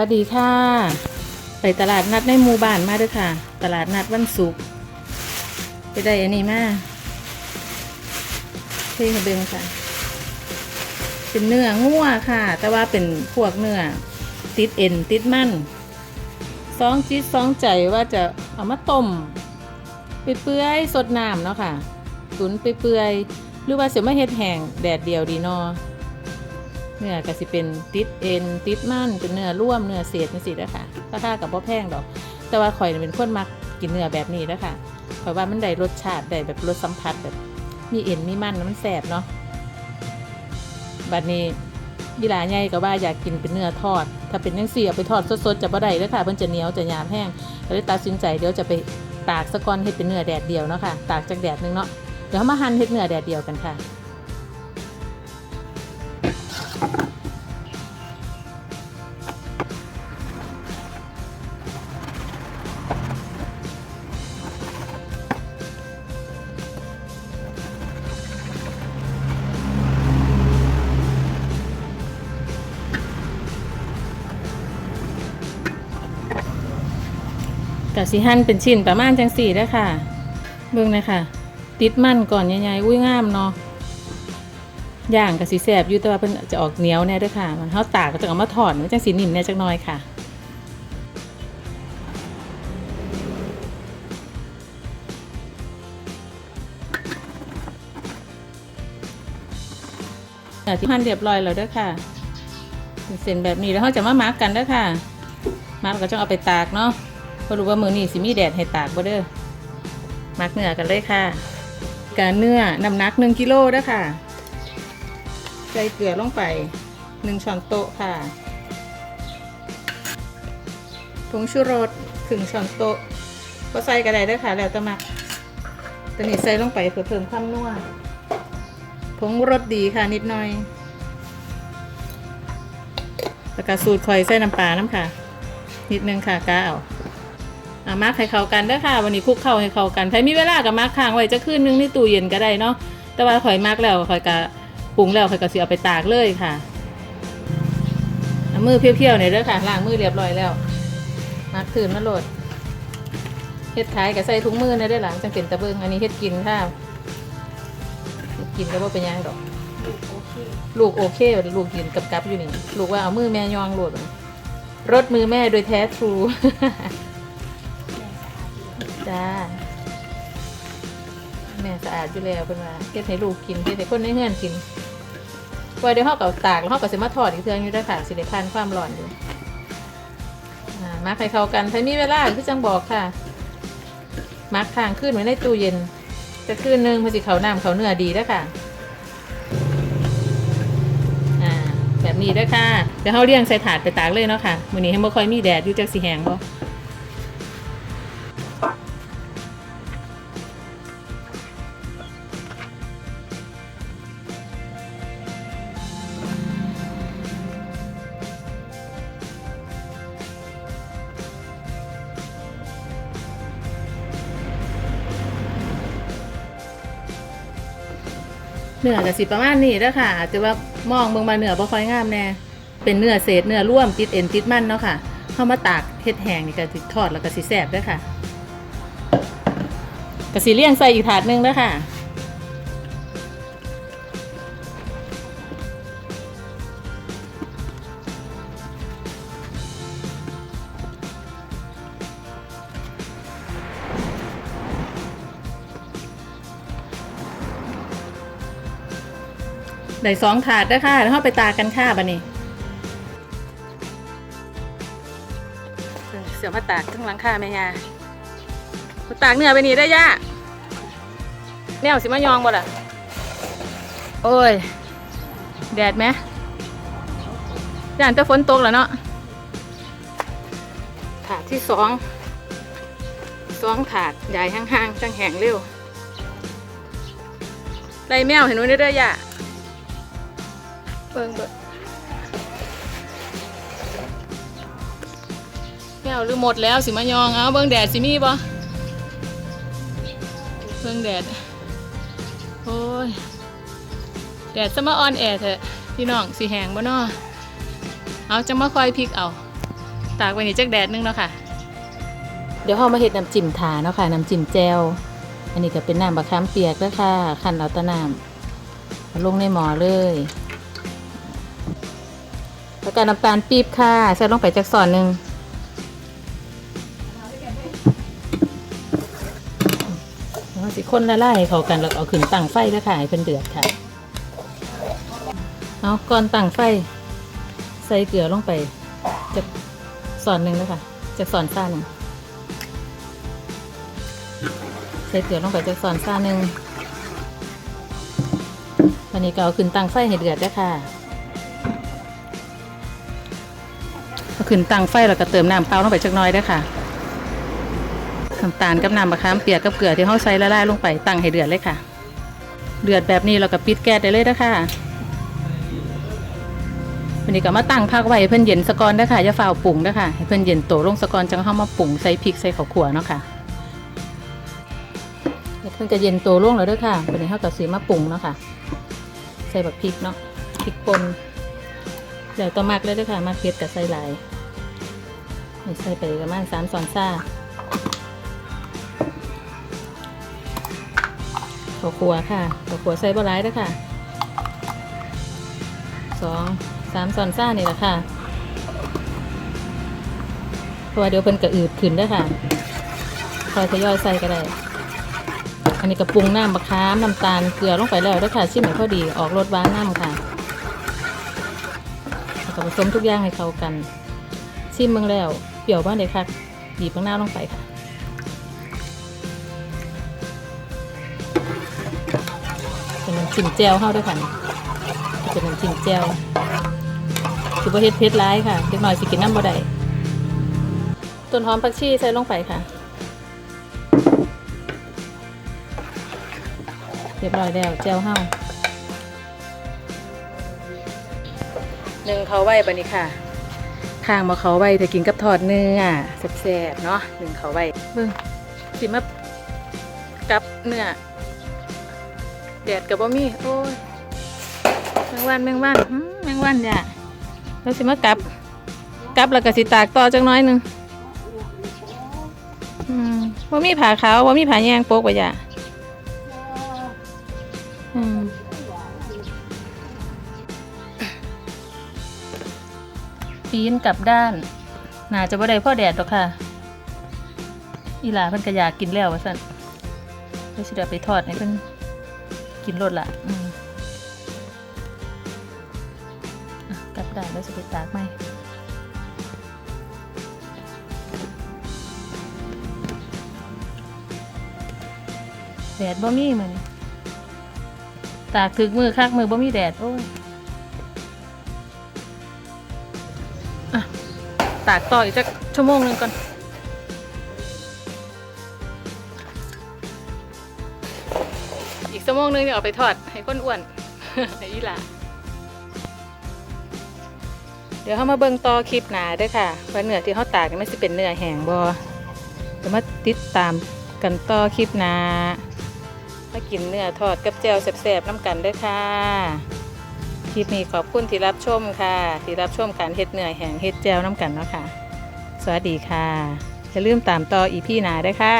สวัสดีค่ะ ไปตลาดนัดในหมู่บ้านมาด้วยค่ะ ตลาดนัดวันศุกร์ไปได้อันนี้มาเพ่งเบิงค่ะ เป็นเนื้องัวค่ะ แต่ว่าเป็นพวกเนื้อติดเอ็นติดมันสองจิตสองใจว่าจะเอามาต้มไปเปื่อยสดน้ำเนาะค่ะตุนไปเปื่อยหรือว่าเสียมาเฮ็ดแห้งแดดเดียวดีเนอ เนื้อก็สิเป็นติดเอ็นติดมันเป็นเนื้อร่วมเนื้อเศษนี่สิเด้อค่ะราคากับพ่แพงดอก แต่ว่าข่อยเป็นคนมักกินเนื้อแบบนี้เด้อค่ะข่อยว่ามันได้รสชาติได้แบบรสสัมผัสแบบ มีเอ็นมีมันมันแสบเนาะบัดนี้ยีหลาใหญ่ก็ว่าอยากกินเป็นเนื้อทอด ถ้าเป็นยังเสียไปทอดสดๆจะบ่ได้เด้อค่ะมันจะเหนียวจะยาบแห้งก็เลยตัดสินใจเดี๋ยวจะไปตากสะกอนเฮ็ดเป็นเนื้อแดดเดียวเนาะค่ะตากจากแดดหนึงเนาะเดี๋ยวมาหั่นเฮ็ดเนื้อแดดเดียวกันค่ะ กะสิหั่นเป็นชิ้นประมาณจังสี่ได้อค่ะ เบิ่งเลยค่ะ ติดมันก่อนใหญ่ๆอุ้ยงามเนาะย่างกะสิแสบอยู่แต่ว่าเพิ่นจะออกเหนียวแน่ด้วยค่ะมันเฮาตากก็จะเอามาถอดมันจังสินิ่มแน่จักหน่อยค่ะที่หั่นเรียบร้อยแล้วด้อค่ะเป็นเส้นแบบนี้แล้วเขาจะมามาร์กกันด้อค่ะ มาร์กก็จะเอาไปตากเนาะ พราะรู้ว่ามือนี้สิมีแดดให้ตากบ่เด้อมาร์กเนื้อกันเลยค่ะการเนื้อน้ำหนักหนึ่งกิโลด้อค่ะ ใส่เกลือลงไปหนึ่งช้อนโต๊ะค่ะผงชูรสครึ่งช้อนโต๊ะก็ใส่ก็ได้ด้ค่ะ แล้วแต่มักตัวนี้ใส่ลงไปเพื่อเพิ่มความนัวผงรสดีค่ะนิดหน่อยแล้วก็สูตรคอยใส่น้ำปลาน้ำค่ะ นิดนึงค่ะกาเอา อ่ามาร์คให้เข้ากันเด้อค่ะ วันนี้คลุกเข้าให้เข้ากันใครมีเวลากับมาร์คค้างไว้จะขึ้นนึงในตู้เย็นก็ได้เนาะแต่ว่าข่อยมาร์คแล้วข่อยกะปรุงแล้วข่อยก็สิเอาไปตากเลยค่ะมือเพี้ยวๆหน่อยเด้อค่ะล้างมือเรียบร้อยแล้วมาร์คคืนมาโหลดเฮ็ดขายกับใส่ถุงมือในได้หลังจังเป็นตะเบิงอันนี้เฮ็ดกินค่ะกินก็บ่เป็นยังดอก ลูกโอเคลูกยืนกับกับอยู่นี่ ลูกว่าเอามือแม่ยองโหลดรถมือแม่โดยแท้ทรู จ้า แม่สะอาดอยู่แล้วเป็นว่าเฮ็ดให้ลูกกินเฮ็ดให้คนในเฮือนกินไว้เดี๋ยวเฮากับตากแล้วเฮาก็สิมาทอดอีกเทื่ออยู่เด้อค่ะสิได้ผ่านความร้อนอยู่มาให้เข้ากันถ้ามีเวลาคือจังบอกค่ะมักค้างขึ้นไว้ในตู้เย็นจะคืนนึงพอสิเขาน้ำเขาเนื้อดีแล้วค่ะอ่าแบบนี้ด้วยค่ะเดี๋ยวเขาเลี้ยงใส่ถาดไปตากเลยเนาะค่ะมื้อนี้ให้บ่ค่อยมีแดดอยู่จักสิแหงบ่ เนื้อก็สิประมาณนี้แล้วค่ะแต่ว่ามองเบิ่งมาเนื้อบ่ค่อยงามแน่เป็นเนื้อเศษเนื้อร่วมติดเอ็นติดมันเนาะค่ะเข้ามาตากเฮ็ดแห้งนี่ก็สิทอดแล้วก็สิแซ่บด้วยค่ะกะสิเลี้ยงใส่อีกถาดหนึงเด้วค่ะ ได้สองถาดเด้ค่ะแล้วเข้าไปตากกันค่ะบัดนี้เสียวมาตากทั้งหลังค่าแม่ยามาตากเนื้อไปนี่ได้ย่าแนวสิมายองบ่ล่ะ โอ้ย แดดไหมย่านแต่ฝนตกแล้วเนาะถาดที่สองสองถาดใหญ่ห่างๆจังแห้งเร็วไล่แมวเห็นไหมเด้อย่า เบิ่งเบิ่งแก้วหรือหมดแล้วสิมายองเอาเบิ่งแดดสิมีบ่เบิ่งแดดโอ้ยแดดสมาออนแอร์เถอะพี่น้องสิแหงบ่น้อเอาจะมาคอยพลิกเอา ตากไว้นี่จักแดดนึงเนาะค่ะ เดี๋ยวเรามาเฮ็ดน้ำจิ้มถาเนาะค่ะน้ำจิ้มแจวอันนี้ก็เป็นน้ำบะขามเปียกเด้อค่ะคันเอาตะน้ำลงในหม้อเลย แล้วก็น้ำตาลปี๊บค่ะ ใส่ลงไปจักส่อนหนึ่งแล้วสิคนละลายเข้ากันแล้วเอาขึ้นตั้งไฟแล้วค่ะให้เป็นเดือดค่ะ เอาก่อนตั้งไฟ ใส่เกลือลงไปจากส่อนหนึ่งแล้วค่ะจากส่อนซ่าหนึ่งใส่เกลือลงไปจากส่อนซ่าหนึ่งวันนี้ก็เอาขึ้นตั้งไฟให้เดือดแล้วค่ะ ขึ้นตั้งไฟแล้วก็เติมน้ำเปล่าลงไปจักน้อยเด้ค่ะน้ำตาลกับน้ำมะขามเปียกกับเกลือที่เขาใส่ละลายลงไปตั้งให้เดือดเลยค่ะ เดือดแบบนี้เราก็ปิดแก๊สได้เลยเด้ค่ะวันนี้ก็มาตั้งพักไว้เพิ่นเย็นสะกอนเด้ค่ะอย่าฝ้าวปรุงเด้ค่ะให้เพิ่นเย็นโตลงสะกอนจังเข้ามาปรุงใส่พริกใส่ข้าวขัวเนาะค่ะเดี๋ยวเพิ่นก็เย็นโตลงแล้วด้อค่ะวันนี้เฮาก็สิมาปรุงเนาะค่ะใส่แบักพริกเนาะพริกป่นเดี๋ยวต่อมักเลยด้วยค่ะมักเผ็ดกับใส่ลาย ใส่ไปประมาณสามสอนซ่าข้าวคั่วค่ะข้าวคั่วใส่บะร้ายด้วยค่ะสองสามสอนซ่านี่แหละค่ะเพราะว่าเดี๋ยวเพิ่นกระอืดขึ้นด้วยค่ะคอยทยอยใส่ก็ได้อันนี้กระปรุงน้ำมะขามน้ำตาลเกลือลงไปแล้วด้วยค่ะชิมให้พอดีออกรสหวานน้ำค่ะแล้วก็ผสมทุกอย่างให้เข้ากัน ชิมเบิ่งแล้ว ปรี้ยวบ้านเลยค่ะบีบข้างหน้าลงไปค่ะเป็นน้ำจิ้มแจ่วเข้าด้วยค่ะเป็นน้ำจิ้มแจ่วคือประเฮ็ดเพชรร้ายค่ะเด็กหน่อยสิกินน้ำบ่ได้ต้นหอมผักชีใส่ลงไปค่ะเรียบร้อยแล้วแจ่วเฮาหนึ่งเขาไว้บันนี้ค่ะ ข้างมาเขาไว้จะกินกับทอดเนื้อแซ่บๆเนาะหนึ่งเขาไว้เบิ่งสิมากับเนื้อแดดกับบ่มีโอ้ยแมงวันแมงวันแมงวันจ้ะแล้วสิมากับกับแล้วก็สิตากต่อจังน้อยหนึ่งอืมบ่มีผ้าขาวบ่มีผ้าแยงโป๊กไว้จ้ะ ปีนกลับด้านน่าจะบ่ได้พ่อแดดหรอกค่ะ อีหลาเพิ่นก็อยากกินแล้วว่าซั่นเดี๋ยวสิเดไปทอดให้เพิ่นกินรสละอืมกลับด้านแล้วสิไปตากไหมแดดบ่มีมื้อนี้ตากถึกมือคักมือบ่มีแดดโอ้ย ตากต่ออีกสักชั่วโมงหนึงก่อน อีกชั่วโมงหนึงเดี๋ยวเอาไปทอดให้ก้นอ้วนให้อีหลาเดี๋ยวเขามาเบิ่งต่อคลิปหนาด้วยค่ะว่าเนื้อที่เขาตากนี่มันจะเป็นเนื้อแห้งบ่เดี๋ยวมาติดตามกันต่อคลิปหนามากินเนื้อทอดกับแจ่วแซ่บๆน้ำกันด้วยค่ะ คลิปนี้ขอบคุณที่รับชมค่ะ ที่รับชมการเฮ็ดเหนื่อยแห่งเฮ็ดแจวน้ำกันเนาะค่ะ สวัสดีค่ะอย่าลืมตามต่ออีพี่นาได้วยค่ะ